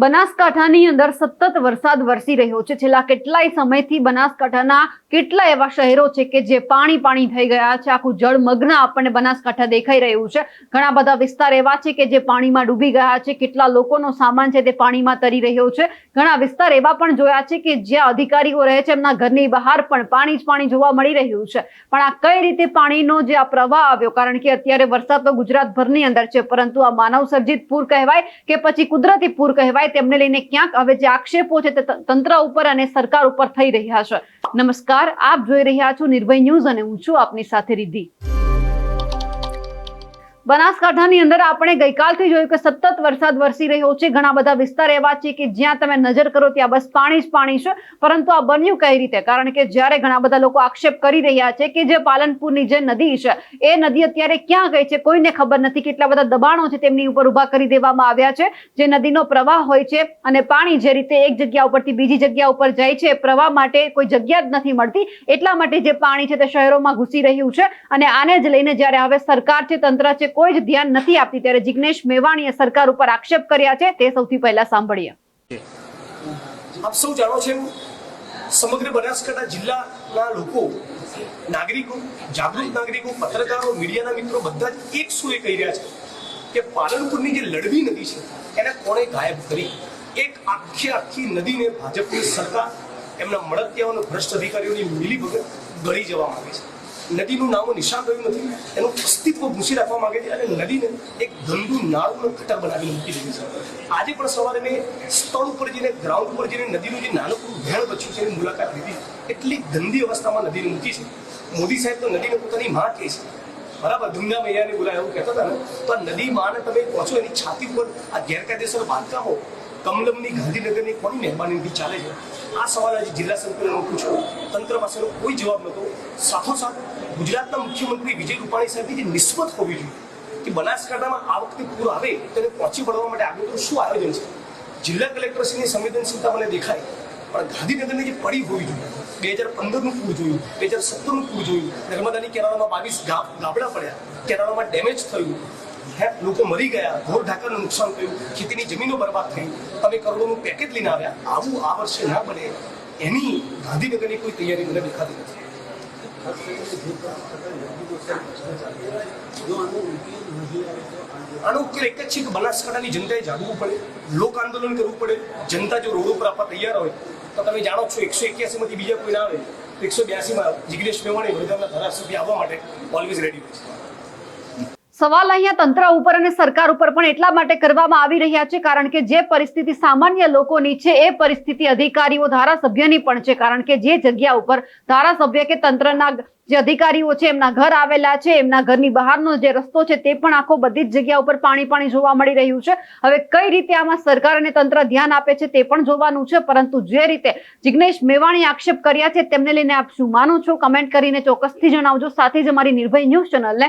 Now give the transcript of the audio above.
બનાસકાંઠાની અંદર સતત વરસાદ વરસી રહ્યો છે. છેલ્લા કેટલાય સમયથી બનાસકાંઠાના કેટલા એવા શહેરો છે કે જે પાણી પાણી થઈ ગયા છે. આખું જળમગ્ન આપણને બનાસકાંઠા દેખાઈ રહ્યું છે. ઘણા બધા વિસ્તાર એવા છે કે જે પાણીમાં ડૂબી ગયા છે. કેટલા લોકોનો સામાન છે તે પાણીમાં તરી રહ્યો છે. ઘણા વિસ્તાર એવા પણ જોયા છે કે જ્યાં અધિકારીઓ રહે છે, એમના ઘરની બહાર પણ પાણી જ પાણી જોવા મળી રહ્યું છે. પણ આ કઈ રીતે પાણીનો જે આ પ્રવાહ આવ્યો? કારણ કે અત્યારે વરસાદ તો ગુજરાતભરની અંદર છે. પરંતુ આ માનવ સર્જિત પૂર કહેવાય કે પછી કુદરતી પૂર કહેવાય તેમને લઈને ક્યાંક હવે જે આક્ષેપો છે તે, તંત્ર ઉપર અને સરકાર ઉપર થઈ રહ્યા છે. નમસ્કાર, આપ જોઈ રહ્યા છો નિર્ભય ન્યૂઝ અને હું છું આપની સાથે રિદ્ધિ. બનાસકાંઠાની અંદર આપણે ગઈકાલથી જોયું કે સતત વરસાદ વરસી રહ્યો છે. ઘણા બધા વિસ્તાર એવા છે કે જ્યાં તમે નજર કરો ત્યાં બસ પાણી જ પાણી છે. પરંતુ આ બન્યું કઈ રીતે? કારણ કે જ્યારે ઘણા બધા લોકો આક્ષેપ કરી રહ્યા છે કે જે પાલનપુરની જે નદી છે, એ નદી અત્યારે ક્યાં ગઈ છે કોઈને ખબર નથી. કેટલા બધા દબાણો છે તેમની ઉપર ઊભા કરી દેવામાં આવ્યા છે. જે નદીનો પ્રવાહ હોય છે અને પાણી જે રીતે એક જગ્યા ઉપરથી બીજી જગ્યા ઉપર જાય છે પ્રવાહ માટે કોઈ જગ્યા જ નથી મળતી. એટલા માટે જે પાણી છે તે શહેરોમાં ઘૂસી રહ્યું છે. અને આને જ લઈને જ્યારે હવે સરકાર છે, તંત્ર છે કોઈ જ ધ્યાન નથી આપતી. ત્યારે જિગ્નેશ મેવાણીએ સરકાર ઉપર આક્ષેપ કર્યા છે. તે સૌથી પહેલા સાંભળીએ. આપ સૌ જાણો છો સમગ્ર બનાસકાંઠા જિલ્લાના લોકો, નાગરિકો, જાગૃત નાગરિકો, પત્રકારો, મીડિયાના મિત્રો બધા જ એક એ કહી રહ્યા છે કે પાલનપુરની જે લડવી નદી છે, એને કોણે ગાયબ કરી? એક આખી આખી નદીને ભાજપની સરકાર, એમના મળતિયાઓને ભ્રષ્ટ અધિકારીઓની મિલીભગત ગળી જવા માંગે છે. નદીનું નામો નિશાન રહ્યું નથી. એનું અસ્તિત્વ ભૂસી રાખવા માંગે છે અને નદીને એક ગંદુ નાળુનું ગટર બનાવી મૂકી દીધું છે. આજે પણ સવારે મેં સ્થળ ઉપર જઈને ગ્રાઉન્ડ ઉપર જઈને નદીનું જે નાનકડું ભેણ બચ્યું છે, એની મુલાકાત લીધી. એટલી ગંદી અવસ્થામાં નદીને મૂકી છે. મોદી સાહેબ તો નદીને પોતાની માં કહે છે. બરાબર, દુનિયા મૈયાને બોલાય એવું કહેતા હતા ને. તો આ નદી માને તમે પહોંચો એની છાતી ઉપર આ ગેરકાયદેસર બાંધકામો કમલમની ગાંધીનગરની કોની મહેરબાનીથી ચાલે છે? આ સવાલ આજે જિલ્લા સંકલન પૂછો. તંત્ર પાસેનો કોઈ જવાબ નહોતો. સાથોસાથ ગુજરાતના મુખ્યમંત્રી વિજય રૂપાણી સાહેબની જે નિસ્બત હોવી જોઈએ કે બનાસકાંઠામાં આ વખતે પૂર આવે તેને પહોંચી વળવા માટે આગળ શું આયોજન છે? જિલ્લા કલેક્ટરશ્રીની સંવેદનશીલતા મને દેખાય, પણ ગાંધીનગરની જે પડી હોવી જોઈએ, બે હજાર પંદરનું પૂર જોયું, બે હજાર સત્તરનું પૂર જોયું, નર્મદાની કેનાલમાં બાવીસ ગાબડા પડ્યા, કેનાલમાં ડેમેજ થયું, હે, લોકો મરી ગયા, ઘોર ઢાંકરનું નુકસાન થયું, ખેતીની જમીનો બરબાદ થઈ, તમે કરોડોનું પેકેજ લઈને આવ્યા, આવું આ વર્ષે ના બને. એની ગાંધીનગરની કોઈ તૈયારી મને દેખાતી નથી. આનો એક જ છે કે બનાસકાંઠાની જાગવું પડે, લોક આંદોલન કરવું પડે, જનતા જો રોડ ઉપર આપવા તૈયાર હોય, તો તમે જાણો છો એકસો એક્યાસીમાંથી બીજા કોઈ ના આવે એકસો બ્યાસીમાં જિગ્નેશ મેવાણી વડોદરાના ધારાસભ્ય આવવા માટે ઓલવેઝ રેડી હોય છે. સવાલ અહીંયા તંત્ર ઉપર અને સરકાર ઉપર પણ એટલા માટે કરવામાં આવી રહ્યા છે, કારણ કે જે પરિસ્થિતિ સામાન્ય લોકોની છે, એ પરિસ્થિતિ અધિકારીઓ ધારાસભ્યની પણ છે, કારણ કે જે જગ્યા ઉપર ધારાસભ્ય કે તંત્રના જે અધિકારીઓ છે, એમના ઘર આવેલા છે, એમના ઘરની બહારનો જે રસ્તો છે, તે પણ આખો બધી જ જગ્યા ઉપર પાણી પાણી જોવા મળી રહ્યું છે. હવે કઈ રીતે આમાં સરકાર અને તંત્ર ધ્યાન આપે છે, તે પણ જોવાનું છે, પરંતુ જે રીતે જિગ્નેશ મેવાણી આક્ષેપ કર્યા છે, તેમને લઈને આપ શું માનો છો? કમેન્ટ કરીને ચોક્કસથી જણાવજો. સાથે જ અમારી નિર્ભય ન્યૂઝ ચેનલને